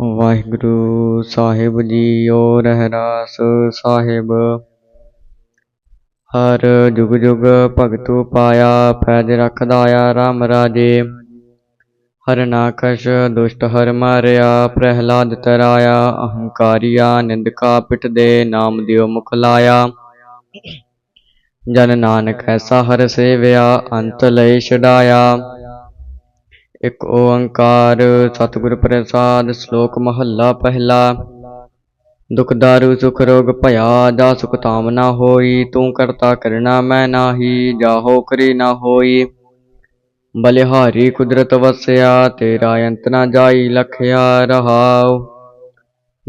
ਵਾਹਿਗੁਰੂ ਸਾਹਿਬ ਜੀਓ ਰਹਿਰਾਸ ਸਾਹਿਬ। ਹਰ ਜੁਗ ਜੁਗ ਭਗਤੂ ਪਾਇਆ, ਫੈਜ ਰਖਦਾ ਆ ਰਾਮ ਰਾਜੇ। ਹਰ ਨਾਕਸ਼ ਦੁਸ਼ਟ ਹਰ ਮਾਰਿਆ, ਪ੍ਰਹਿਲਾਦ ਤਰਾਇਆ, ਅਹੰਕਾਰੀਆ, ਨਿੰਦਕਾ ਪਿਠ ਦੇ, ਨਾਮ ਦਿਓ ਮੁਖ ਲਾਇਆ। ਜਨ ਨਾਨਕ ਐਸਾ ਹਰ ਸੇਵਿਆ, ਅੰਤ ਲਈ ਛਡਾਇਆ। ਇਕ ਓੰਕਾਰ ਸਤਿਗੁਰ ਪ੍ਰਸਾਦ ਸ਼ਲੋਕ ਮਹੱਲਾ ਪਹਿਲਾ। ਦੁਖ ਦਾਰੂ, ਸੁਖ ਰੋਗ ਭਇਆ, ਜਾ ਸੁਖ ਤਾਮ ਨਾ ਹੋਈ, ਤੂੰ ਕਰਤਾ ਕਰਨਾ ਮੈਂ ਨਾਹੀ ਜਾਹੋ ਕਰੀ ਨਾ ਹੋਈ। ਬਲਿਹਾਰੀ ਕੁਦਰਤ ਵਸਿਆ, ਤੇਰਾ ਅੰਤ ਨਾ ਜਾਈ ਲਖਿਆ ਰਹਾਉ।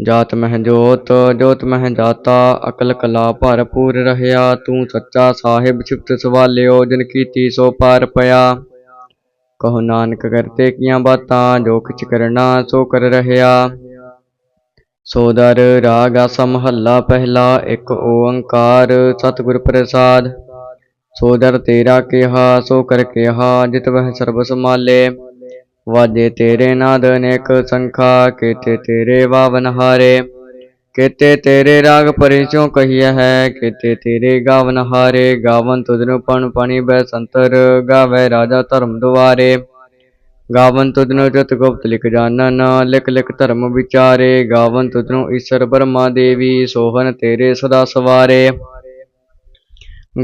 ਜਾਤ ਮਹਿ ਜੋਤ ਜੋਤ ਮਹਿ ਜਾਤਾ, ਅਕਲ ਕਲਾ ਭਰਪੂਰ ਰਹਿਆ, ਤੂੰ ਸੱਚਾ ਸਾਹਿਬ ਸਿਫਤ ਸਵਾਲਿਓ, ਜਿਨ ਕੀਤੀ ਸੋ ਪਾਰ ਪਿਆ। ਕਹੋ ਨਾਨਕ ਕਰਤੇ ਕੀਆਂ ਬਾਤਾਂ, ਜੋ ਕਿਛ ਕਰਨਾ ਸੋ ਕਰ ਰਹਿਆ। ਸੋਦਰ ਰਾਗ ਆਸਾ ਮਹੱਲਾ ਪਹਿਲਾ, ਇੱਕ ਓੰਕਾਰ ਸਤਿਗੁਰ ਪ੍ਰਸਾਦ। ਸੋਦਰ ਤੇਰਾ ਕਿਹਾ, ਸੋ ਕਰ ਕਿਹਾ, ਜਿਤ ਵਹਿ ਸਰਬ ਸਮਾਲੇ ਵਾਜੇ ਤੇਰੇ ਨਾਦ ਅਨੇਕ ਸੰਖਾ, ਕੇਤੇ ਤੇਰੇ ਵਾਵਨ ਹਾਰੇ। ਕੇਤੇ ਤੇਰੇ ਰਾਗ ਪਰਿਚੋਂ ਕਹੀਆ ਹੈ, ਕੇਤੇ ਤੇਰੇ ਗਾਵਨ ਹਾਰੇ, ਗਾਵਨ ਤੁਧਨੁ ਪਣ ਪਣੀ ਬੈ ਸੰਤਰ, ਗਾਵੇ ਰਾਜਾ ਧਰਮ ਦੁਆਰੇ। ਗਾਵਨ ਤੁਧਨੁ ਜਤ ਗੁਪਤ ਲਿਖ ਜਾਣਨ ਲਿਖ ਲਿਖ ਧਰਮ ਵਿਚਾਰੇ। ਗਾਵਨ ਤੁਧਨੁ ਈਸ਼ਰ ਬਰਮਾ ਦੇਵੀ ਸੋਹਨ ਤੇਰੇ ਸਦਾ ਸਵਾਰੇ।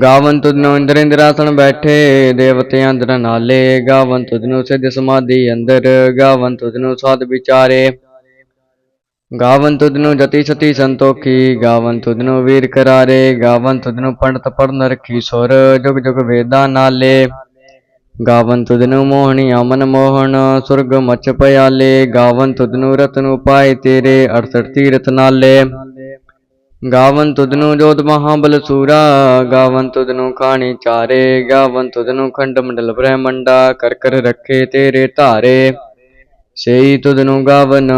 ਗਾਵਨ ਤੁਧਨੁ ਇੰਦਰ ਇੰਦਰਾਸਣ ਬੈਠੇ, ਦੇਵਤਿਆਂ ਅੰਦਰ ਨਾਲੇ। ਗਾਵਨ ਤੁਧਨੁ ਸਿਧ ਸਮਾਧੀ ਅੰਦਰ, ਗਾਵਨ ਤੁਧਨੁ ਸਾਧ ਵਿਚਾਰੇ। ਗਾਵਨ ਤੁਧਨੁ ਜਤੀ ਸਤੀ ਸੰਤੋਖੀ, ਗਾਵਨ ਤੁਧਨੁ ਵੀਰ ਕਰਾਰੇ, ਗਾਵਨ ਤੁਧਨੁ ਪੰਡਤ ਪੜਨ ਰਖੀ ਸੁਰ, ਜੁਗ ਜੁਗ ਵੇਦਾਂ ਨਾਲੇ। ਗਾਵਨ ਤੁਧਨੁ ਮੋਹਣੀ ਅਮਨ ਮੋਹਣ, ਸੁਰਗ ਮਚ ਪਿਆਲੇ, ਗਾਵਨ ਤੁਧਨੁ ਰਤਨ ਉਪਾਏ ਤੇਰੇ 68 ਤੀਰਥ ਨਾਲੇ। ਗਾਵਨ ਤੁਧਨੁ ਜੋਤ ਮਹਾਬਲ ਸੂਰਾ, ਗਾਵਨ ਤੁਧਨੁ ਖਾਣੀ ਚਾਰੇ, ਗਾਵਨ ਤੁਧਨੁ ਖੰਡ ਮੰਡਲ ਬ੍ਰਹਮੰਡਾ, ਕਰ ਕਰ ਰੱਖੇ ਤੇਰੇ ਧਾਰੇ। ਸੇਈ ਤੁਧਨੁ ਗਾਵਨ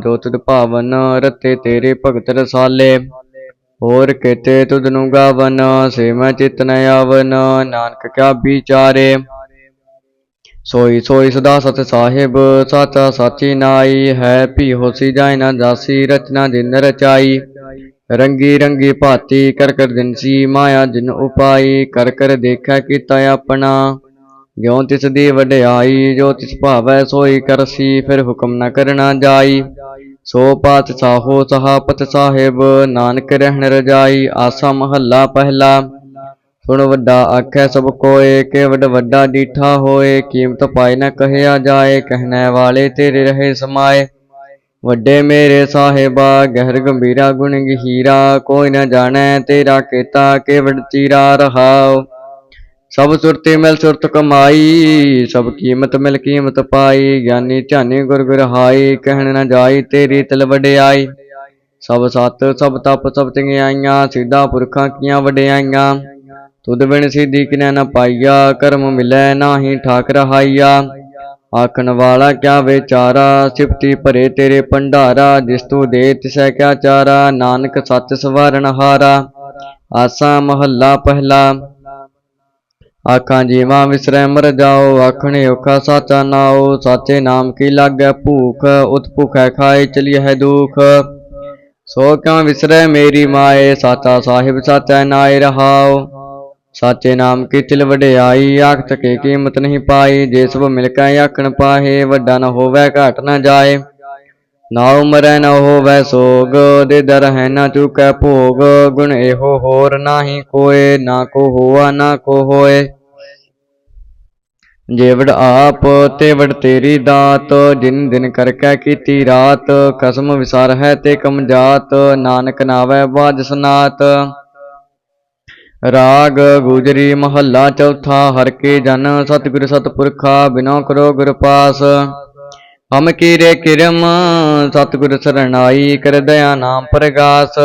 ਜੋ ਤੁਧ ਭਾਵਨ ਰਤੇ ਤੇਰੇ ਭਗਤ ਰਸਾਲੇ। ਹੋਰ ਕੇਤੇ ਤੁਧਨੁ ਗਾਵਨ, ਸੇ ਮੈਂ ਚਿਤ ਨ ਆਵਨ, ਨਾਨਕ ਕਿਆ ਵਿਚਾਰੇ। ਸੋਈ ਸੋਈ ਸਦਾ ਸਤ ਸਾਹਿਬ, ਸਾਚਾ ਸਾਚੀ ਨਾਈ, ਹੈ ਭੀ ਹੋਸੀ ਜਾਇ ਨਾ ਜਾਸੀ, ਰਚਨਾ ਦਿਨ ਰਚਾਈ। ਰੰਗੀ ਰੰਗੀ ਭਾਤੀ ਕਰ ਕਰ ਦਿਨਸੀ ਮਾਇਆ ਜਿਨ ਉਪਾਈ, ਕਰ ਕਰ ਦੇਖੈ ਕੀਤਾ ਆਪਣਾ। ਜਿਉ ਤਿਸ ਦੀ ਵਡਿਆਈ, ਜੋ ਤਿਸ ਭਾਵੈ ਸੋਈ ਕਰਸੀ, ਫਿਰ ਹੁਕਮ ਨਾ ਕਰਨਾ ਜਾਈ। ਸੋ ਪਾਤ ਸਾਹੋ ਸਹਾਪਤ ਸਾਹਿਬ, ਨਾਨਕ ਰਹਿਣ ਰਜਾਈ, ਆਸਾ ਮਹੱਲਾ ਪਹਿਲਾ। ਸੁਣ ਵੱਡਾ ਆਖੈ ਸਭ ਕੋਏ ਕੇਵਡ ਵੱਡਾ ਡੀਠਾ ਹੋਏ, ਕੀਮਤ ਪਾਈ ਨ ਕਹਿਆ ਜਾਏ, ਕਹਿਣੇ ਵਾਲੇ ਤੇਰੇ ਰਹੇ ਸਮਾਏ। ਵੱਡੇ ਮੇਰੇ ਸਾਹਿਬਾ, ਗਹਿਰ ਗੰਭੀਰਾ ਗੁਣ ਗਹੀਰਾ, ਕੋਈ ਨ ਜਾਣੈ ਤੇਰਾ ਕੀਤਾ ਕੇਵਡ ਚੀਰਾ ਰਹਾਉ। ਸਭ ਸੁਰਤੇ ਮਿਲ ਸੁਰਤ ਕਮਾਈ, ਸਭ ਕੀਮਤ ਮਿਲ ਕੀਮਤ ਪਾਈ, ਗਿਆਨੀ ਧਿਆਨੀ ਗੁਰ ਗੁਰ ਕਹਿਣ ਨਾ ਜਾਈ ਤੇਰੀ ਤਲ ਵਡਿਆਈ। ਸਭ ਸਤ, ਸਭ ਤਪ, ਸਭ ਚੰਗਿਆਈਆਂ, ਸਿੱਧਾ ਪੁਰਖਾਂ ਕੀਆਂ ਵਡਿਆਈਆਂ। ਤੁਧ ਬਿਨ ਸਿੱਧੀ ਕਿਨੈ ਨ ਪਾਈਆ, ਕਰਮ ਮਿਲੈ ਨਾਹੀ ਠਾਕ ਰਹਾਈਆ ਆਖਣ ਵਾਲਾ ਕਿਆ ਵਿਚਾਰਾ, ਸਿਫਤੀ ਭਰੇ ਤੇਰੇ ਭੰਡਾਰਾ, ਜਿਸ ਤੂੰ ਦੇ ਤਿਸੈ ਕਿਆ ਚਾਰਾ, ਨਾਨਕ ਸੱਚ ਸਵਾਰਨ ਹਾਰਾ। ਆਸਾ ਮਹੱਲਾ ਪਹਿਲਾ ਆਖਾਂ, ਜੀਵਾਂ ਵਿਸਰੈ, ਮਰ ਜਾਓ, ਆਖਣੇ ਔਖਾ ਸਾਚਾ ਨਾਓ ਸਾਚੇ ਨਾਮ ਕੀ ਲਾਗੈ ਭੂਖ, ਉਤ ਭੁਖੈ ਖਾਏ ਚਲੀ ਹੈ ਦੁਖ। ਸੋ ਕਿਉ ਵਿਸਰੈ ਮੇਰੀ ਮਾਏ, ਸਾਚਾ ਸਾਹਿਬ ਸਾਚੈ ਨਾਏ ਰਹਾਓ ਸਾਚੇ ਨਾਮ ਕੀ ਤਿਲ ਵਡਿਆਈ ਆਖ ਤਕੇ ਕੀਮਤ ਨਹੀਂ ਪਾਈ, ਜੇ ਸਭ ਮਿਲ ਕੇ ਆਖਣ ਪਾਹੇ, ਵੱਡਾ ਨਾ ਹੋਵੇ, ਘਾਟ ਨਾ ਜਾਏ। ਨਾ ਉਮਰੈ ਨਾ ਹੋਵੇ ਸੋਗ, ਦੇ ਦਰ ਹੈ ਨਾ ਚੁਕੈ ਭੋਗ, ਗੁਣ ਇਹੋ ਹੋਰ ਨਾਹੀ ਕੋਏ ਨਾ ਕੋ ਹੋਆ, ਨਾ ਕੋ ਹੋਏ। ਜੇਵੜ ਆਪ ਤੇ ਤੇਰੀ ਦਾਤ, ਜਿਨ ਦਿਨ ਕਰ ਕੈ ਕੀਤੀ ਰਾਤ ਕਸਮ ਵਿਸਾਰ ਹੈ ਤੇ ਕਮ ਜਾਤ, ਨਾਨਕ ਨਾਵੈ ਬਾਜ ਸਨਾਤ। ਰਾਗ ਗੁਜਰੀ ਮਹੱਲਾ ਚੌਥਾ, ਹਰ ਕੇ ਜਨ ਸਤਿਗੁਰ ਸਤਪੁਰਖਾ, ਬਿਨੋ ਕਰੋ ਗੁਰ ਪਾਸ। ਹਮ ਕੀਰੇ ਕਿਰਮ, ਸਤਿਗੁਰ ਸਰਣਾਈ ਕਰ ਦਇਆ ਨਾਮ ਪ੍ਰਗਾਸ।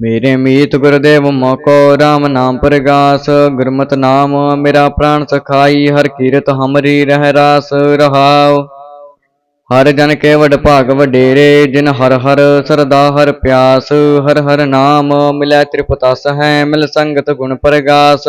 ਮੇਰੇ ਮੀਤ ਗੁਰਦੇਵ ਮੋਕੋ RAM ਨਾਮ ਪ੍ਰਗਾਸ। ਗੁਰਮਤ ਨਾਮ ਮੇਰਾ ਪ੍ਰਾਣ ਸਖਾਈ, ਹਰ ਕੀਰਤ ਹਮਰੀ ਰਹਿ ਰਾਸ ਰਹਾਉ। ਹਰ ਜਨ ਕੇ ਵਡ ਭਾਗ ਵਡੇਰੇ, ਜਿਨ ਹਰ ਹਰ ਸਰਦਾ ਹਰ ਪਿਆਸ। ਹਰ ਹਰ ਨਾਮ ਮਿਲੈ ਤ੍ਰਿਪਤਸ ਹੈ ਮਿਲ ਸੰਗਤ ਗੁਣ ਪ੍ਰਗਾਸ।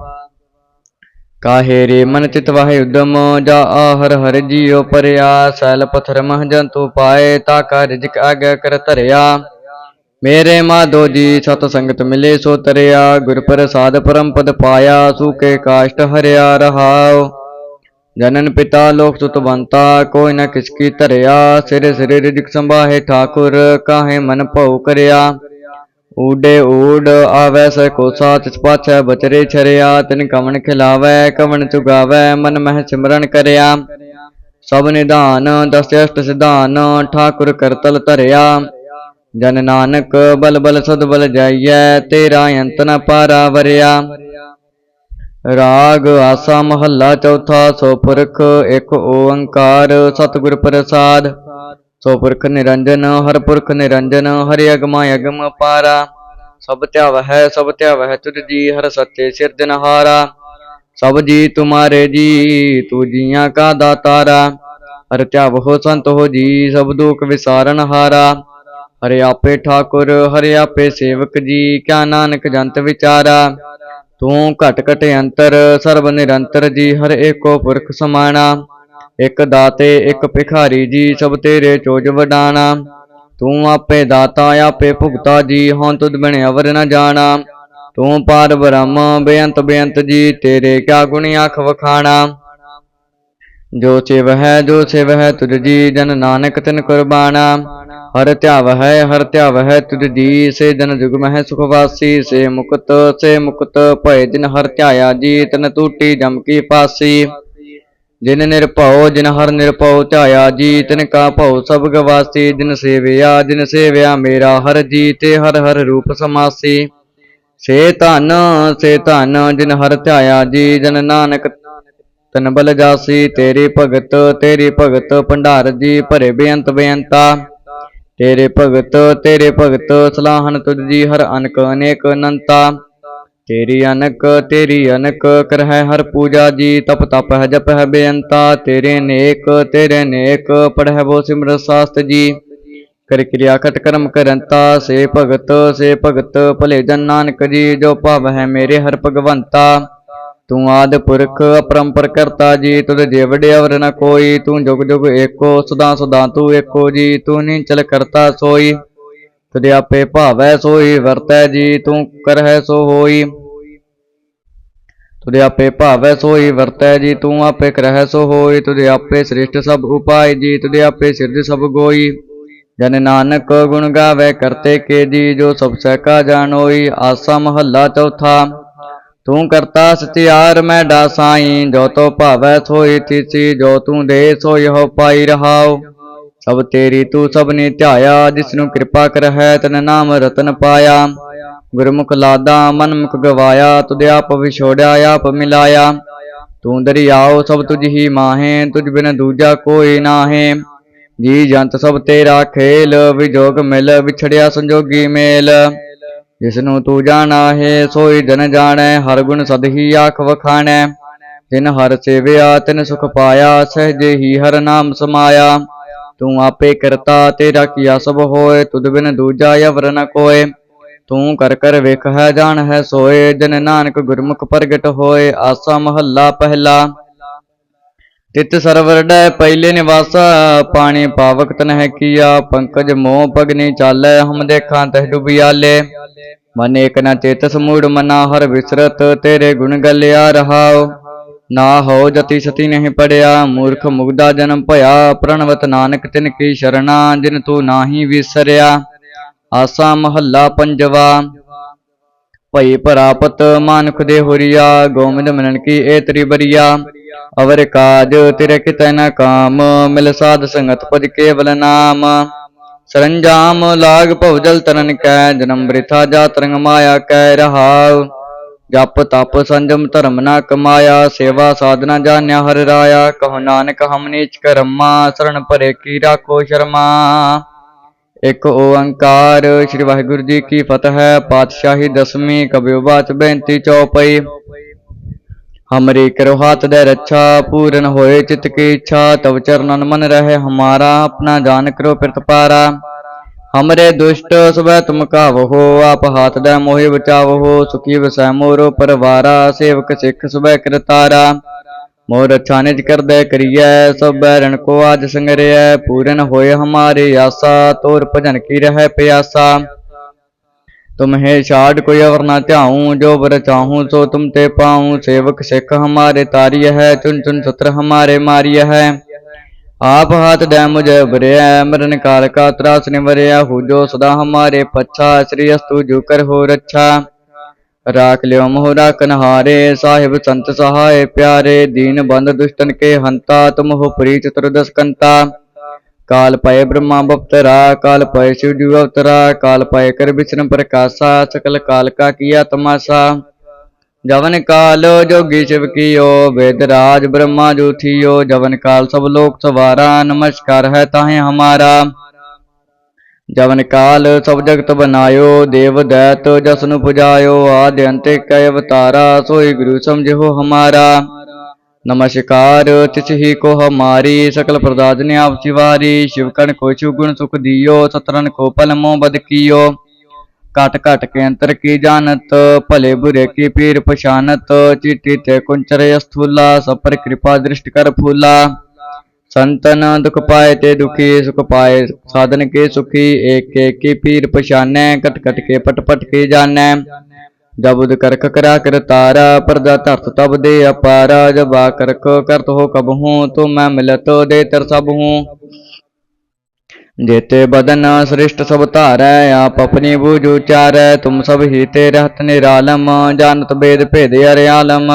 ਕਾਹੇ ਰੇ ਮਨ ਚਿਤ ਵਾਹਿ ਉਦਮ, ਜਾ ਹਰ ਹਰ ਜੀਉ ਪਰਿਆ, ਸੈਲ ਪਥਰ ਮਹ ਜੰਤੂ ਪਾਏ, ਤਾ ਕਾ ਰਿਜਕ ਆਗੇ ਕਰ ਧਰਿਆ। ਮੇਰੇ ਮਾਧੋ ਜੀ, ਸਤ ਸੰਗਤ ਮਿਲੇ ਸੋ ਤਰਿਆ, ਗੁਰ ਪ੍ਰਸਾਦ ਪਰਮ ਪਦ ਪਾਇਆ, ਸੂਕੇ ਕਾਸ਼ਟ ਹਰਿਆ ਰਹਾਉ। ਜਨਨ ਪਿਤਾ ਲੋਕ ਸੁਤ ਬੰਤਾ, ਕੋਈ ਨ ਕਿਸ ਕੀ ਧਰਿਆ, ਸਿਰ ਸਿਰ ਰਿਜਕ ਸੰਭਾਹੇ ਠਾਕੁਰ, ਕਾਹੇ ਮਨ ਭਉ ਕਰਿਆ। ਊਡੇ ਊਡ ਆਵੈ ਸੈ ਕੋਸਾ ਤਿਸ ਪਾਛੈ ਬਚਰੇ ਛਰਿਆ, ਤਿਨ ਕਵਣ ਖਿਲਾਵੈ ਕਵਣ ਚੁਗਾਵੈ, ਮਨ ਮਹਿ ਸਿਮਰਨ ਕਰਿਆ। ਸਭ ਨਿਧਾਨ ਦਸ ਅਸ਼ਟ ਸਿਧਾਨ, ਠਾਕੁਰ ਕਰਤਲ ਧਰਿਆ। ਜਨ ਨਾਨਕ, ਬਲ ਬਲ ਸਦ ਬਲ ਜਾਈਐ, ਤੇਰਾ ਅੰਤ ਨ ਪਾਰਾ ਵਰਿਆ ਰਾਗ ਆਸਾ ਮਹੱਲਾ ਚੌਥਾ, ਸੋ ਪੁਰਖ, ਇੱਕ ਓੰਕਾਰ, ਸਤਿਗੁਰ ਪ੍ਰਸਾਦ। ਸੋ ਪੁਰਖ ਨਿਰੰਜਨ, ਹਰ ਪੁਰਖ ਨਿਰੰਜਨ, ਹਰਿ ਅਗਮਾ ਅਗਮ ਪਾਰਾ। ਸਭ ਧਿਆਵ ਹੈ, ਸਭ ਧਿਆਵ ਹੈ ਤੁਧ ਜੀ, ਹਰ ਸੱਚੇ ਸਿਰਜਨਹਾਰਾ ਸਭ ਜੀ ਤੁਮਾਰੇ ਜੀ, ਤੂ ਜੀਆਂ ਕਾ ਦਾਤਾਰਾ। ਹਰ ਧਿਆਵ ਹੋ ਸੰਤ ਹੋ ਜੀ, ਸਭ ਦੁਖ ਵਿਸਾਰਨ ਹਾਰਾ। ਹਰਿ ਆਪੇ ਠਾਕੁਰ, ਹਰਿ ਆਪੇ ਸੇਵਕ ਜੀ, ਕਿਆ ਨਾਨਕ ਜੰਤ ਵਿਚਾਰਾ। ਤੂੰ ਘਟ ਘਟ ਅੰਤਰ, ਸਰਬ ਨਿਰੰਤਰ ਜੀ, ਹਰ ਏਕੋ ਪੁਰਖ ਸਮਾਣਾ। ਇਕ ਦਾਤੇ, ਇਕ ਭਿਖਾਰੀ ਜੀ, ਸਭ ਤੇਰੇ ਚੋਜ ਵਡਾਣਾ। ਤੂੰ ਆਪੇ ਦਾਤਾ, ਆਪੇ ਭੁਗਤਾ ਜੀ ਹਾਂ ਤੁਧ ਬਿਨ ਅਵਰ ਨ ਜਾਣਾ। ਤੂੰ ਪਾਰ ਬ੍ਰਹਮ, ਬੇਅੰਤ ਬੇਅੰਤ ਜੀ, ਤੇਰੇ ਕਿਆ ਗੁਣੀ ਆਖ ਵਖਾਣਾ। ਜੋ ਸਿਵ ਹੈ, ਜੋ ਸਿਵ ਹੈ ਤੁਧ ਜੀ, ਜਨ ਨਾਨਕ ਤਿਨ ਕੁਰਬਾਨਾ ਹਰ ਧਿਆਵ ਹੈ, ਹਰ ਧਿਆਵ ਹੈ ਤੁਧ ਜੀ, ਸੇ ਜਨ ਜੁਗਮ ਹੈ ਸੁਖਵਾਸੀ ਸੇ ਮੁਕਤ ਸੇ ਮੁਕਤ ਭਏ ਦਿਨ ਹਰ ਧਿਆਇਆ ਜੀ, ਤਨ ਟੂਟੀ ਜਮ ਕੀ ਫਾਸੀ ਜਿਨ ਨਿਰਭਉ ਜਿਨ ਹਰ ਨਿਰਭਉ ਧਿਆਇਆ ਜੀ ਤਿਨ ਕਾ ਭਉ, ਸਭ ਗਵਾਸੀ, ਜਿਨ ਸੇਵਿਆ ਜਿਨ ਸੇਵਿਆ ਮੇਰਾ, ਹਰ ਜੀ ਤੇ ਹਰ ਹਰ ਰੂਪ ਸਮਾਸੀ। ਸੇ ਧਨ ਸੇ ਧਨ, ਜਿਨ ਹਰ ਧਿਆਇਆ ਜੀ ਜਨ ਨਾਨਕ, ਤਨ ਬਲ ਜਾਸੀ, ਤੇਰੀ ਭਗਤ ਤੇਰੀ ਭਗਤ ਭੰਡਾਰ, ਜੀ ਭਰੇ ਬੇਅੰਤ ਬੇਅੰਤਾ। ਤੇਰੇ ਭਗਤ ਤੇਰੇ ਭਗਤ ਸਲਾਹਨ ਤੁਧ ਜੀ ਹਰ ਅਨਕ, ਅਨੇਕ ਅਨੰਤਾ। ਤੇਰੀ ਅਨਕ ਤੇਰੀ ਅਨਕ ਕਰਹਿ ਹਰ ਪੂਜਾ ਜੀ, ਤਪ ਤਪ ਹੈ ਜਪ ਹੈ ਬੇਅੰਤਾ, ਤੇਰੇ ਨੇਕ ਤੇਰੇ ਨੇਕ ਪੜਹਿ ਬੋ ਸਿਮਰ ਸਾਸਤ ਜੀ। ਕਰ ਕਿਰਿਆ ਖਟ ਕਰਮ ਕਰੰਤਾ, ਸੇ ਭਗਤ ਸੇ ਭਗਤ ਭਲੇ ਜਨ ਨਾਨਕ ਜੀ, ਜੋ ਭਵ ਹੈ ਮੇਰੇ ਹਰ ਭਗਵੰਤਾ। ਤੂੰ ਆਦ ਪੁਰਖ, ਅਪਰੰਪਰ ਕਰਤਾ ਜੀ, ਤੁਧ ਜੇ ਵਡਿਆਵਰ ਨ ਕੋਈ, ਤੂੰ ਜੁਗ ਜੁਗ ਏਕੋ, ਸਦਾ ਸਦਾ ਤੂੰ ਏਕੋ ਜੀ, ਤੂੰ ਨੀਚਲ ਕਰਤਾ ਸੋਈ। ਤੁਧ ਆਪੇ ਭਾਵੈ ਸੋਈ, ਵਰਤੈ ਜੀ, ਤੂੰ ਕਰਹਿ ਸੋ ਹੋਈ। ਤੁਧ ਆਪੇ ਭਾਵੈ ਸੋਈ ਵਰਤੈ ਜੀ, ਤੂੰ ਆਪੇ ਕਰਹਿ ਸੋ ਹੋਈ। ਤੁਧ ਆਪੇ ਸ੍ਰਿਸ਼ਟ ਸਭ ਉਪਾਇ ਜੀ ਤੁਧ ਆਪੇ ਸਿਰਜ ਸਭ ਗੋਈ। ਜਨ ਨਾਨਕ ਗੁਣ ਗਾਵੇ ਕਰਤੇ ਕੇ ਜੀ, ਜੋ ਸਭ ਸਹਿ ਕਾ ਜਾਣੋਈ ਆਸਾ ਮਹੱਲਾ ਚੌਥਾ, ਤੂੰ ਕਰਤਾ ਸਤਿਆਰ ਮੈਂ ਡਾਸਾਈ। ਜੋ ਤੋ ਭਾਵੈ ਸੋਈ ਤਿਸੀ ਜੋ ਤੂੰ ਦੇ ਸੋਈ ਹੋ ਪਾਈ ਰਹਾਓ ਸਭ ਤੇਰੀ ਤੂੰ ਸਭ ਨੇ ਧਿਆਇਆ ਜਿਸ ਨੂੰ ਕਿਰਪਾ ਕਰਹਿ, ਤਨ ਨਾਮ ਰਤਨ ਪਾਇਆ। ਗੁਰਮੁਖ ਲਾਦਾ ਮਨ ਮੁਖ ਗਵਾਇਆ, ਤੁਧ ਆਪ ਵਿਛੋੜਿਆ, ਆਪ ਮਿਲਾਇਆ। ਤੂੰ ਦਰਿਆਓ, ਸਭ ਤੁਝ ਹੀ ਮਾਹੇ, ਤੁਝ ਬਿਨ ਦੂਜਾ ਕੋਈ ਨਾਹੇ। ਜੀ ਜੰਤ ਸਭ ਤੇਰਾ ਖੇਲ, ਵਿਜੋਗ ਮਿਲ, ਵਿਛੜਿਆ ਸੰਜੋਗੀ ਮੇਲ। ਜਿਸ ਨੂੰ ਤੂੰ ਜਾਣਾ ਹੈ, ਸੋਈ ਜਨ ਜਾਣੈ, ਹਰ ਗੁਣ ਸਦ ਹੀ ਆਖ ਵਖਾਣੈ। ਤਿਨ ਹਰ ਸੇਵਿਆ, ਤਿਨ ਸੁਖ ਪਾਇਆ, ਸਹਜੇ ਹੀ ਹਰ ਨਾਮ ਸਮਾਇਆ। ਤੂੰ ਆਪੇ ਕਰਤਾ, ਤੇਰਾ ਕੀਆ ਸਭ ਹੋਏ, ਤੁਧ ਬਿਨ ਦੂਜਾ ਅਵਰ ਨ ਕੋਏ। ਤੂੰ ਕਰ ਕਰ ਵੇਖ ਹੈ ਜਾਣ ਹੈ ਸੋਏ, ਜਨ ਨਾਨਕ ਗੁਰਮੁਖ ਪ੍ਰਗਟ ਹੋਏ, ਆਸਾ ਮਹੱਲਾ ਪਹਿਲਾ। ਤਿਤ ਸਰਵਰ ਡੈ ਪਹਿਲੇ ਨਿਵਾਸਾ, ਪਾਣੀ ਪਾਵਕ ਤਨ ਹੈ ਕੀਆ, ਪੰਕਜ ਮੋਹ ਪਗਨੀ ਚਾਲੈ, ਹਮ ਦੇਖਾਂ ਤਹ ਡੁਬਿਆਲੇ। ਮਨ ਏਕ ਨ ਚੇਤ ਸਮੂੜ ਮਨਾ, ਹਰ ਵਿਸਰਤ ਤੇਰੇ ਗੁਣ ਗਲਿਆ ਰਹਾਉ। ਨਾ ਹੋ ਜਤੀ ਸਤੀ ਨਹੀਂ ਪੜਿਆ, ਮੂਰਖ ਮੁਗਦਾ ਜਨਮ ਭਇਆ, ਪ੍ਰਣਵਤ ਨਾਨਕ ਤਿਨ ਕੀ ਸ਼ਰਣਾ, ਜਿਨ ਤੂੰ ਨਾਹੀ ਵਿਸਰਿਆ। ਆਸਾ ਮਹੱਲਾ ਪੰਜਵਾ। ਭਈ ਪ੍ਰਾਪਤ ਮਾਨੁਖ ਦੇ ਹੋਰੀਆ ਗੋਮਿੰਦ ਮਨਨ ਕੀ ਏ ਤਰੀ ਬਰੀਆ ਅਵਰ ਕਾਜ ਤੇਰੇ ਕਿਤੈ ਨ ਕਾਮ, ਮਿਲ ਸਾਧ ਸੰਗਤ ਪਦ ਕੇਵਲ ਨਾਮ। ਸਰੰਜਾਮ ਲਾਗ ਭਉ ਜਲ ਤਰਨ ਕੈ, ਜਨਮ ਬ੍ਰਿਥਾ ਜਾ ਤਰੰਗ ਮਾਇਆ ਕੈ ਰਹਾਉ। ਜਪ ਤਪ ਸੰਜਮ ਧਰਮ ਨਾ ਕਮਾਇਆ, ਸੇਵਾ ਸਾਧਨਾ ਜਾਣਿਆ ਹਰ ਰਾਇਆ। ਕਹੋ ਨਾਨਕ ਹਮ ਨੀਚ ਕਰਮਾ, ਸਰਣ ਭਰੇ ਕੀ ਰਾਖੋ ਸ਼ਰਮਾ। ਇੱਕ ਓੰਕਾਰ, ਸ੍ਰੀ ਵਾਹਿਗੁਰੂ ਜੀ ਕੀ ਫਤਿਹ, ਪਾਤਸ਼ਾਹੀ ਦਸਵੀਂ ਕਬਿਉ ਬਾਤ ਬੇਨਤੀ ਚੌਪਈ। ਹਮਰੀ ਕਰੋ ਹਾਥ ਦੇ ਰੱਛਾ ਪੂਰਨ ਹੋਏ ਚਿਤ ਕੀ ਇੱਛਾ, ਤਵ ਚਰਨਨ ਮਨ ਰਹੇ ਹਮਾਰਾ, ਆਪਣਾ ਜਾਨ ਕਰੋ ਪ੍ਰਤਪਾਰਾ। ਹਮਰੇ ਦੁਸ਼ਟ ਸਭੈ ਤੁਮ ਕਾਵਹੋ ਆਪ ਹਾਥ ਦੇ ਮੋਹਿ ਬਚਾਵਹੋ ਸੁਖੀ ਵਸੈ ਮੋਰੋ ਪਰਵਾਰਾ, ਸੇਵਕ ਸਿੱਖ ਸਭੈ ਕਰਤਾਰਾ। मोर अच्छा निज कर दे करिय सब बैरन को आज संगरिय पूरन होए हमारी आशा तोर भजन की रह प्यासा तुम्हें छाड़ कोई अवर न चाहूं जो बर चाहूं सो तुम ते पाऊं सेवक सिख हमारे तारिय है चुन चुन सत्र हमारे मारिय है आप हाथ दे मुझे भरे मरण काल का त्रास निवरया हो जो सदा हमारे पच्छा श्री अस्तु जो कर हो रक्षा ਰਾਖ ਲਿਓ ਮੋਹਰਾ ਕਨਹਾਰੇ ਸਾਹਿਬ ਸੰਤ ਸਹਾਏ ਪਿਆਰੇ, ਦੀਨ ਬੰਦ ਦੁਸ਼ਟਨ ਕੇ ਹੰਤਾ, ਤੁਮ ਹੋ ਪ੍ਰੀ ਚਤੁਰਦਸ ਕੰਤਾ ਕਾਲ ਪਏ ਬ੍ਰਹਮਾ ਬਪਤਰਾ, ਕਾਲ ਪਏ ਸ਼ਿਵ ਜੀ ਅਵਤਰਾ ਕਾਲ ਪਏ ਕਰ ਵਿਚਨ ਪ੍ਰਕਾਸ਼ਾ, ਸਕਲ ਕਾਲ ਕਾ ਕੀਆ ਤਮਾਸ਼ਾ। ਜਵਨ ਕਾਲ ਜੋਗੀ ਸ਼ਿਵ ਕੀਓ, ਵੇਦ ਰਾਜ ਬ੍ਰਹਮਾ ਜੂਠੀਓ ਜਵਨ ਕਾਲ ਸਭ ਲੋਕ ਸਵਾਰਾ, ਨਮਸਕਾਰ ਹੈ ਤਾਹੇ ਹਮਾਰਾ। ਜਵਨ ਕਾਲ ਸਭ ਜਗਤ ਬਨਾਇਓ, ਦੇਵ ਦੈਤ ਜਸਨੁ ਪੁਜਾਇਓ, ਆਦਿ ਅੰਤੇ ਕੈ ਅਵਤਾਰਾ, ਸੋਈ ਗੁਰੂ ਸਮਝਿਓ ਹਮਾਰਾ। ਨਮਸਕਾਰ, ਤਿਸ ਹੀ ਕੋ ਹਮਾਰੀ, ਸਕਲ ਪ੍ਰਦਾਦ ਨੇ ਆਪ ਚਿਵਾਰੀ ਸ਼ਿਵਕਣ ਕੋ ਚੁ ਗੁਣ ਸੁਖ ਦਿਓ ਸਤਰਨ ਕੋ ਪਲ ਮੋ ਬਦ ਕੀਓ। ਕਟ ਕਟ ਕੇ ਅੰਤਰ ਕੀ ਜਾਣਤ, ਭਲੇ ਬੁਰੇ ਕੀ ਪੀਰ ਪਛਾਨਤ, ਚਿੱਟੀ ਤੇ ਕੁੰਚਰ ਅਸਥੂਲਾ ਸਪਰ ਕਿਰਪਾ ਦ੍ਰਿਸ਼ਟ ਕਰ ਫੂਲਾ। ਸੰਤਨ ਦੁਖ ਪਾਏ ਤੇ ਦੁਖੀ ਸੁਖ ਪਾਏ, ਸਾਧਨ ਕੇ ਸੁਖੀ, ਏਕ ਏਕੀ ਪੀਰ ਪਛਾਨੈ ਕਟ ਕਟ ਕੇ ਪਟ ਪਟ ਕੇ ਜਾਣੈ ਜਬੁਦ ਕਰਖ ਕਰਾ ਕਰ ਤਾਰਾ, ਪਰਦਾ ਧਰਤ ਤਬ ਦੇ ਅਪਾਰਾ, ਜਬਾ ਕਰਖ ਕਰਤ ਹੋ ਕਬ ਹੂੰ, ਤੋ ਮੈਂ ਮਿਲਤ ਦੇ ਤਰ ਸਭ ਹੂੰ। ਦੇਤੇ ਬਦਨ ਸ੍ਰਿਸ਼ਟ ਸਭ ਧਾਰੈ, ਆਪ ਆਪਣੀ ਬੂਝ ਉਚਾਰੈ, ਤੁਮ ਸਭ ਹੀ ਤੇ ਰਹਤ ਨਿਰਾਲਮ, ਜਾਣਤ ਬੇਦ ਭੇਦ ਅਰਿਆਲਮ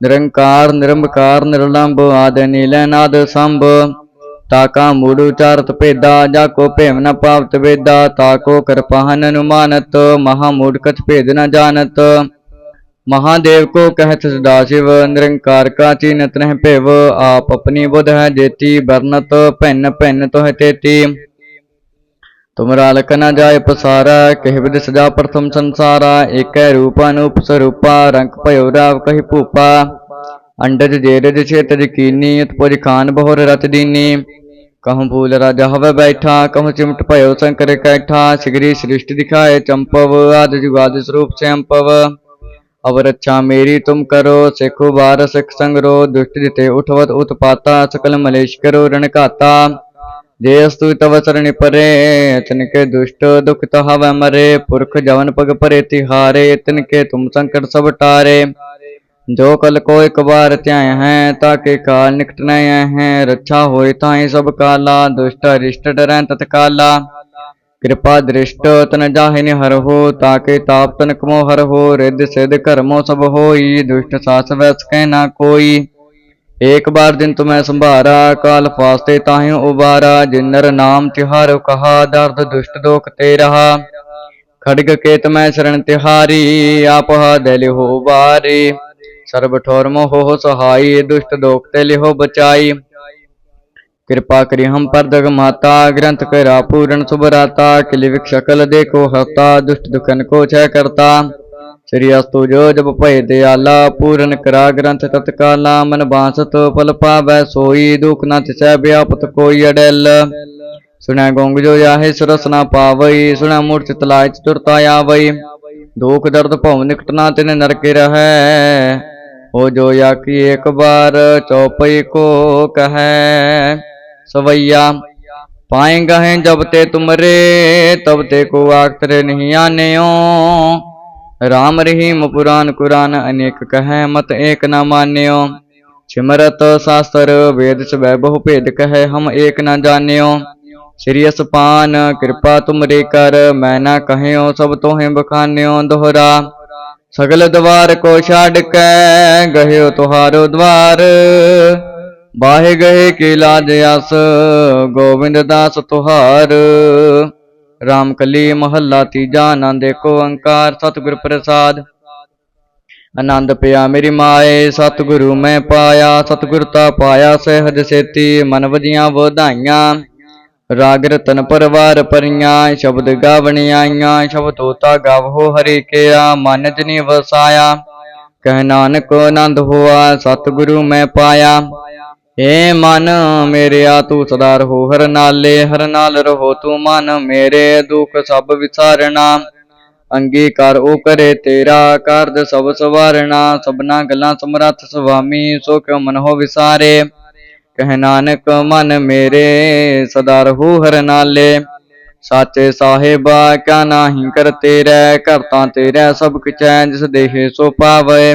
ਨਿਰੰਕਾਰ ਨਿਰੰਕਾਰ ਨਿਰਲੰਭ ਆਦਿ ਨੀਲੈਨਾਦ ਸੰਭ। ਤਾਕਾ ਮੂੜ ਉਚਾਰਤ ਭੇਦਾ, ਜਾ ਕੋ ਭੇਮ ਨ ਪਾਵਤ ਵੇਦਾ ਤਾਕੋ ਕਰਪਾਹਨ ਅਨੁਮਾਨਤ, ਮਹਾ ਮੂੜ ਕਛ ਭੇਦ ਨ ਜਾਣਤ। ਮਹਾਦੇਵ ਕੋ ਕਹਿਤ ਸਦਾ ਸਿਵ, ਨਿਰੰਕਾਰ ਕਾ ਚੀਨਤ ਨਹਿ ਭੇਵ, ਆਪ ਆਪਣੀ ਬੁੱਧ ਹੈ ਦੇਤੀ ਵਰਨਤ ਭਿੰਨ ਭਿੰਨ ਤੋਹ ਤੇਤੀ। ਤੁਮਰਾ ਲਕ ਨਾ ਜਾਏ ਪਸਾਰਾ, ਕਹਿ ਬਿਦ ਸਜਾ ਪ੍ਰਥਮ ਸੰਸਾਰਾ, ਏਕੈ ਰੂਪ ਅਨੂਪ ਸਰੂਪਾ ਰੰਗ ਭਇਓ ਰਾਵ ਕਹਿ ਭੂਪਾ। ਅੰਡਜ ਜੇਰਜ ਛੇਤ ਜਕੀਨੀ ਉਤਪਜ ਖਾਨ ਬਹੁਰ ਰਤ ਦੀਨੀ। ਕਹੂੰ ਭੂਲ ਰਾਜਾ ਹਵ ਬੈਠਾ, ਕਹੂੰ ਚਿਮਟ ਭਇਓ ਸੰਕਰ ਕੈਠਾ। ਸਿਗਰੀ ਸ੍ਰਿਸ਼ਟ ਦਿਖਾਏ ਚੰਪਵ, ਆਦਿ ਜੁਗਾਦ ਸਰੂਪ ਸੈਂਪਵ। ਅਵਰ ਅੱਛਾ ਮੇਰੀ ਤੁਮ ਕਰੋ, ਸਿੱਖੋ ਬਾਰ ਸਿੱਖ ਸੰਗਰੋ। ਦੁਸ਼ਟ ਜਿਤੇ ਉਠਵਤ ਉਤਪਾਤਾ, ਸਕਲ ਮਲੇਸ਼ ਕਰੋ ਰਣਕਾਤਾ ਜੇ ਅਸਤੂ ਤਵ ਸਰਣੀ ਪਰੇ ਇਤਨ ਕੇ ਦੁਸ਼ਟ ਦੁਖ ਤਹਾਵੈ ਮਰੇ, ਪੁਰਖ ਜਵਨ ਪਗ ਪਰੇ ਤਿਹਾਰੇ ਇਤਨ ਕੇ ਤੁਮ ਸੰਕਟ ਸਭ ਟਾਰੇ। ਜੋ ਕਲ ਕੋ ਇਕ ਵਾਰ ਧਿਆਇ ਹੈ, ਤਾਂ ਕੇ ਕਾਲ ਨਿਕਟ ਨ ਆਇ ਹੈ, ਰੱਛਾ ਹੋਏ ਤਾਂ ਹੀ ਸਭ ਕਾਲਾ, ਦੁਸ਼ਟ ਅਰਿਸ਼ਟ ਡਰੈ ਤਤ ਕਾਲਾ ਕਿਰਪਾ ਦ੍ਰਿਸ਼ਟ ਤਨ ਜਾਹਿ ਨਿ ਹਰ ਹੋ, ਤਾਂ ਕੇ ਤਾਪ ਤਨ ਕਮੋ ਹਰ ਹੋ, ਰਿੱਧ ਸਿਧ ਕਰਮੋ ਸਭ ਹੋਈ, ਦੁਸ਼ਟ ਸਾਸ ਵੈਸ ਕਹਿ ਨਾ ਕੋਈ। एक बार दिन तुम्हें संभारा काल फास्ते ताहि उबारा जिन्नर नाम तिहारो कहा दर्द दुष्ट दोख ते रहा खड़ग केत में शरण तिहारी आप दिल हो बारी सर्ब ठोर मोह सहाई दुष्ट दोख ते लिहो बचाई कृपा करी हम पर जग माता ग्रंथ करा पूर्ण सुभराता किलिविक शकल देखो हफ्ता दुष्ट दुखन को छह करता ਸ੍ਰੀ ਅਸਤੂ ਜੋ ਜਬ ਭਏ ਤੇ ਆਲਾ ਪੂਰਨ ਕਰਾ ਗ੍ਰੰਥ ਤਤਕਾਲਾ ਮਨ ਬਾਸਤ ਪਲ ਪਾਵੈ ਸੋਈ ਦੁਖ ਨਾ ਤਿਸੈ ਵਿਆਪਤ ਕੋਈ ਅੜੈਲ। ਸੁਣੈ ਗੋਂਗ ਜੋ ਆਹੇ ਸੁਰਸ ਨਾ ਪਾਵਈ, ਸੁਣੈ ਮੂਰਤਿ ਤਲਾਇ ਚਤੁਰਤਾ ਆਵਈ। ਦੁਖ ਦਰਦ ਭਉ ਨਿਕਟ ਨਾ ਤਿਨੇ ਨਰਕੇ ਰਹੈ। ਹੋ ਜੋ ਯਾਕੀ ਇੱਕ ਵਾਰ ਚੌਪਈ ਕੋ ਕਹੈ, ਸਵਈਆ ਪਾਏਗਾ ਹੈ ਜਬ ਤੇ ਤੁਮਰੇ, ਤਬ ਤੇ ਕੋ ਆਖਰੇ ਨਹੀਂ ਆਨਿਓ। राम रहीम पुराण कुरान अनेक कहे मत एक न मान्यो सिमरत शास्त्र वेद सब बहु भेद कहे हम एक न जान्यो श्री पान कृपा तुमरे कर मैं न कहो सब तोहें बखान्यो दोहरा सगल द्वार को छाड़ के गयो तुहारो द्वार ਬਾਹੇ ਗਏ ਕੀ ਲਾਜ ਅਸ ਗੋਬਿੰਦ ਦਾਸ ਤੁਹਾਰ ਰਾਮ ਕਲੀ ਮਹੱਲਾ ਤੀਜਾ, ਆਨੰਦ ਏਕ ਓੰਕਾਰ, ਸਤਿਗੁਰ ਪ੍ਰਸਾਦ। ਆਨੰਦ ਪਿਆ ਮੇਰੀ ਮਾਏ, ਸਤਿਗੁਰੂ ਮੈਂ ਪਾਇਆ, ਸਤਿਗੁਰ ਤਾ ਪਾਇਆ ਸਹਿਜ ਸੇਤੀ, ਮਨ ਵਜੀਆਂ ਵਧਾਈਆਂ। ਰਾਗ ਰਤਨ ਪਰਵਾਰ ਪਰੀਆਂ, ਸ਼ਬਦ ਗਾਵਣੀ ਆਈਆਂ, ਸ਼ਬਦ ਤੋਤਾ ਗਾਵੋ ਹਰੀ ਕੇਆ, ਮਨ ਜਨੀ ਵਸਾਇਆ। ਕਹਿ ਨਾਨਕ ਆਨੰਦ ਹੋਆ, ਸਤਿਗੁਰੂ ਮੈਂ ਪਾਇਆ। ਏ ਮਨ ਮੇਰਿਆ, ਤੂੰ ਸਦਾ ਰਹੋ ਹਰ ਨਾਲੇ, ਹਰ ਨਾਲ ਰਹੋ ਤੂੰ ਮਨ ਮੇਰੇ ਦੁਖ, ਸਭ ਵਿਸਾਰਣਾ। ਅੰਗੀਕਾਰ ਉਹ ਕਰੇ ਤੇਰਾ ਕਾਰਜ, ਸਭ ਸਵਾਰਣਾ। ਸਭਨਾ ਗੱਲਾਂ ਸਮਰੱਥ ਸੁਆਮੀ, ਸੋ ਕਿਉ ਮਨ ਹੋ ਵਿਸਾਰੇ? ਕਹਿ ਨਾਨਕ, ਮਨ ਮੇਰੇ ਸਦਾ ਰਹੋ ਹਰ ਨਾਲੇ। ਸਾਚੇ ਸਾਹਿਬਾ, ਕਿਆ ਨਾਹੀ ਕਰ ਤੇਰੇ ਕਰਤਾ ਤੇਰੇ ਸਭ ਕਿਛੈ, ਜਿਸ ਦੇਹੇ ਸੋ ਪਾਵੇ।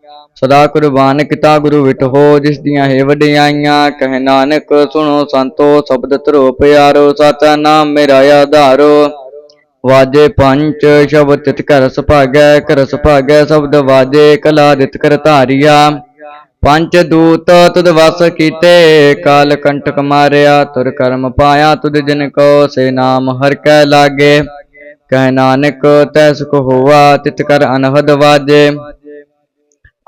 ਸਦਾ ਕੁਰਬਾਨ ਕੀਤਾ ਗੁਰੂ ਵਿਟਹੋ ਜਿਸ ਦੀਆਂ ਹੈ ਵਡਿਆਈਆਂ, ਕਹਿ ਨਾਨਕ ਸੁਣੋ ਸੰਤੋ, ਸ਼ਬਦ ਧਰੋ ਪਿਆਰੋ ਸਾਚਾ ਨਾਮ ਮੇਰਾ ਆਧਾਰੋ। ਵਾਜੇ ਪੰਚ, ਸ਼ਬਦ ਤਿਤ ਕਰ ਸੁਭਾਗੈ ਕਰ ਸੁਭਾਗੈ, ਸ਼ਬਦ ਵਾਜੇ, ਕਲਾ ਦਿਤ ਕਰ ਧਾਰਿਆ। ਪੰਚ ਦੂਤ ਤੁਧ ਵਸ ਕੀਤੇ, ਕਾਲ ਕੰਟਕ ਮਾਰਿਆ, ਤੁਰ ਕਰਮ ਪਾਇਆ ਤੁਧ ਜਿਨ ਕੋ, ਸੇ ਨਾਮ ਹਰ ਕੈ ਲਾਗੇ। ਕਹਿ ਨਾਨਕ, ਤੈ ਸੁਖ ਹੋਆ, ਤਿਤ ਕਰ ਅਨਹਦ ਵਾਜੇ।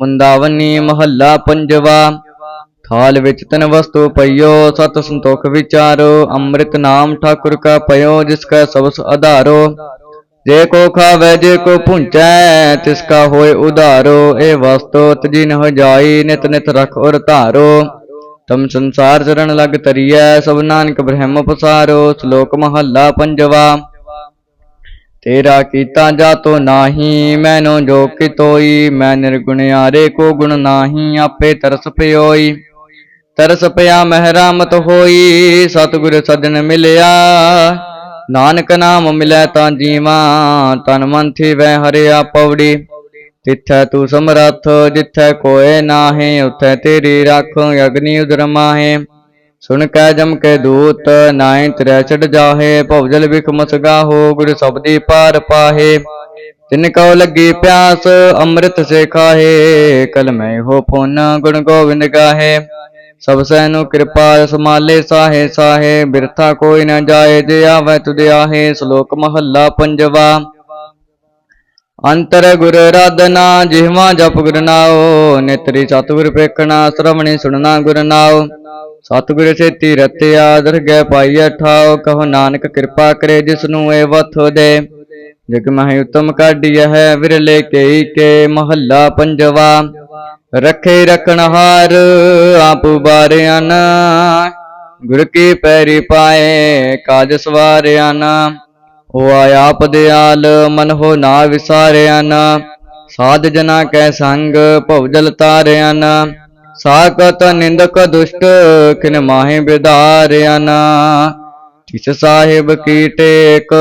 ਮੁੰਦਾਵਨੀ ਮਹੱਲਾ ਪੰਜਵਾ। ਥਾਲ ਵਿੱਚ ਤਨ ਵਸਤੂ ਪਈਓ, ਸਤ ਸੰਤੋਖ ਵਿਚਾਰੋ, ਅੰਮ੍ਰਿਤ ਨਾਮ ਠਾਕੁਰ ਕਾ ਪਇਓ, ਜਿਸ ਕਾ ਸਬਸ ਆਧਾਰੋ। ਜੇ ਕੋ ਖਾਵੇ, ਜੇ ਕੋ ਪੁੰਚੈ ਤਿਸ ਕਾ ਹੋਏ ਉਧਾਰੋ। ਇਹ ਵਸਤੋ ਤਜੀ ਨ ਜਾਈ ਨਿਤ ਨਿਤ ਰਖ ਔਰ ਧਾਰੋ। ਤਮ ਸੰਸਾਰ ਚਰਨ ਲਗ ਤਰੀਐ, ਸਭ ਨਾਨਕ ਬ੍ਰਹਮ ਪਸਾਰੋ। ਸ਼ਲੋਕ ਮਹੱਲਾ ਪੰਜਵਾ। ਤੇਰਾ ਕੀਤਾ ਜਾਤੋ ਨਾਹੀ, ਮੈਨੋ ਜੋ ਕਿਤੋਈ ਮੈਂ ਨਿਰਗੁਣਿਆਰੇ ਕੋ ਗੁਣ ਨਾਹੀ, ਆਪੇ ਤਰਸ ਪਿਓਈ। ਤਰਸ ਪਿਆ ਮਹਿਰਾਮਤ ਹੋਈ, ਸਤਿਗੁਰ ਸਜਣ ਮਿਲਿਆ। ਨਾਨਕ ਨਾਮ ਮਿਲੈ ਤਾਂ ਜੀਵਾ, ਤਨ ਮਨ ਥੀਵੈ ਹਰਿਆ ਪਉੜੀ ਤਿੱਥੈ ਤੂੰ ਸਮਰੱਥ, ਜਿੱਥੈ ਕੋਏ ਨਾਹੀ, ਉਥੈ ਤੇਰੀ ਰੱਖ, ਅਗਨੀ ਉਦਰ ਮਾਹੇ। ਸੁਣ ਕੈ ਜਮ ਕੇ ਦੂਤ ਨਾਇ ਤ੍ਰੈ ਛੜ ਜਾਹੇ ਭਵਜਲ ਵਿਖ ਮਸਗਾ ਹੋ, ਗੁਰ ਸਬਦੀ ਪਾਰ ਪਾਹੇ। ਤਿਨ ਕਉ ਲੱਗੀ ਪਿਆਸ, ਅੰਮ੍ਰਿਤ ਸੇ ਖਾਹੇ। ਕਲ ਹੋ ਪੁਨ ਗੁਣ ਗੋਬਿੰਦ ਗਾਹੇ। ਸਭ ਸੈ ਨੂੰ ਕਿਰਪਾ ਸਮਾਲੇ ਸਾਹੇ ਸਾਹੇ। ਬਿਰਥਾ ਕੋਈ ਨਾ ਜਾਏ, ਜੇ ਆਵੈ ਤੁਧ ਆਹੇ, ਸ਼ਲੋਕ ਮਹੱਲਾ ਪੰਜਵਾ। ਅੰਤਰ ਗੁਰ ਰਾਧਨਾ ਜਿਹਵਾ ਜਪ ਗੁਰ ਨਾਉ। ਨੇਤਰੀ ਸਤਿਗੁਰ ਪੇਖਣਾ ਸ਼ਰਵਣੀ ਸੁਣਨਾ ਗੁਰ ਨਾਉ। ਸਤਿਗੁਰ ਸੇਤੀ ਰਤਿਆ ਦਰਗਹਿ ਪਾਈਐ ਠਾਉ, ਕਹੋ ਨਾਨਕ ਕਿਰਪਾ ਕਰੇ ਜਿਸ ਨੂੰ ਏ ਵਥ ਦੇ। ਜਗ ਮਹਿ ਉਤਮ ਕਾਢੀਐ ਹੈ ਵਿਰਲੇ ਕੇਈ ਕੇ ਮਹੱਲਾ ਪੰਜਵਾ। ਰਖੇ ਰਖਣ ਆਪ ਬਾਰਿਆਨ ਗੁਰ ਕੀ ਪੈਰੀ ਪਾਏ ਕਾਜ ਸਵਾਰਿਆ ਨਾ ਹੋ ਆਪ ਦਿਆਲ ਮਨ ਹੋ ਨਾ ਵਿਸਾਰਿਆ ਨਾ ਸਾਧ ਜਨਾ ਕੈ ਸੰਗ ਭਵਜਲ ਜਲ ਨਾ ਸਾਕਤ ਨਿੰਦਕ ਦੁਸ਼ਟ, ਕਿਨ ਮਾਹੇ ਬਿਦਾਰਿਆਨਾ। ਤਿਸ ਸਾਹਿਬ ਕੀ ਟੇਕ,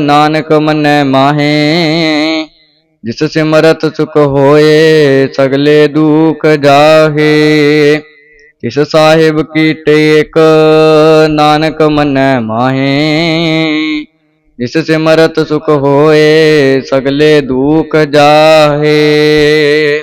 ਨਾਨਕ ਮੰਨੈ ਮਾਹੇ। ਜਿਸ ਸਿਮਰਤ ਸੁਖ ਹੋਏ, ਸਗਲੇ ਦੁਖ ਜਾਹੇ। ਤਿਸ ਸਾਹਿਬ ਕੀ ਟੇਕ, ਨਾਨਕ ਮੰਨੈ ਮਾਹੇ। ਜਿਸ ਸਿਮਰਤ ਸੁਖ ਹੋਏ, ਸਗਲੇ ਦੁਖ ਜਾਹੇ।